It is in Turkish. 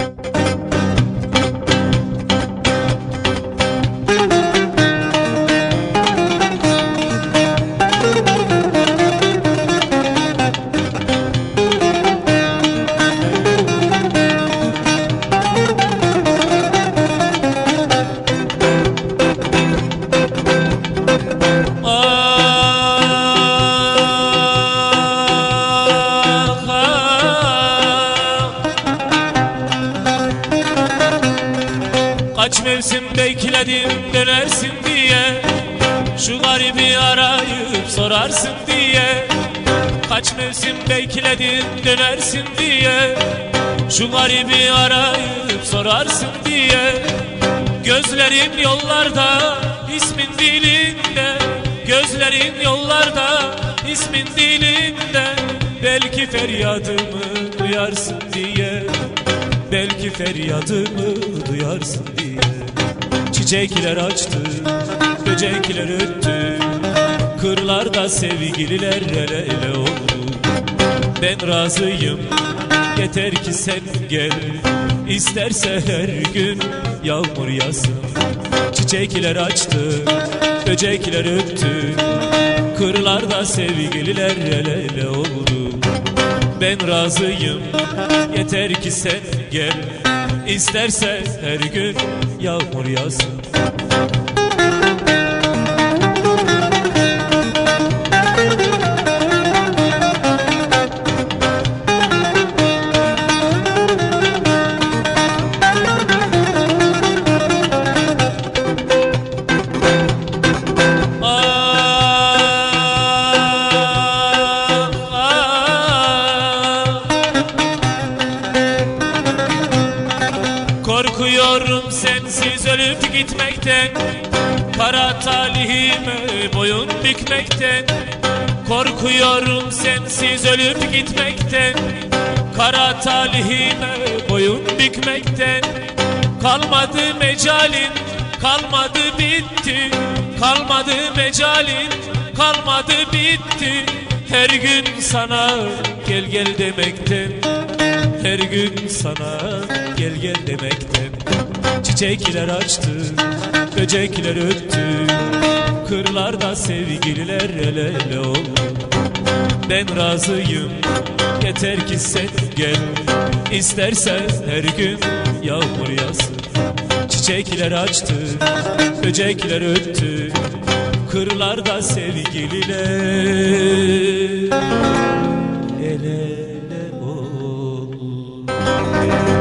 Música Kaç mevsim bekledim dönersin diye. Şu garibi arayıp sorarsın diye. Kaç mevsim bekledim dönersin diye. Şu garibi arayıp sorarsın diye. Gözlerim yollarda ismin dilinde. Gözlerin yollarda ismin dilinde. Belki feryadımı duyarsın diye. Belki feryadımı duyarsın diye Çiçekler açtı, böcekler öttü. Kırlarda sevgililer ele ele oldu. Ben razıyım, yeter ki sen gel. İsterse her gün yağmur yağsın. Çiçekler açtı, böcekler öttü. Kırlarda sevgililer ele ele oldu. Ben razıyım, yeter ki sen gel İsterse her gün yağmur yağsın Korkuyorum sensiz ölüp gitmekten. Kara talihime boyun bükmekten. Korkuyorum sensiz ölüp gitmekten. Kara talihime boyun bükmekten. Kalmadı mecalin kalmadı bitti. Kalmadı mecalin kalmadı bitti. Her gün sana gel gel demekten her gün sana gel gel demekten. Çiçekler açtı, böcekler öttü Kırlarda sevgililer ele ele oldu. Ben razıyım, yeter ki sen gel. İstersen her gün yağmur yağsın. Çiçekler açtı, böcekler öttü Kırlarda sevgililer el Thank you.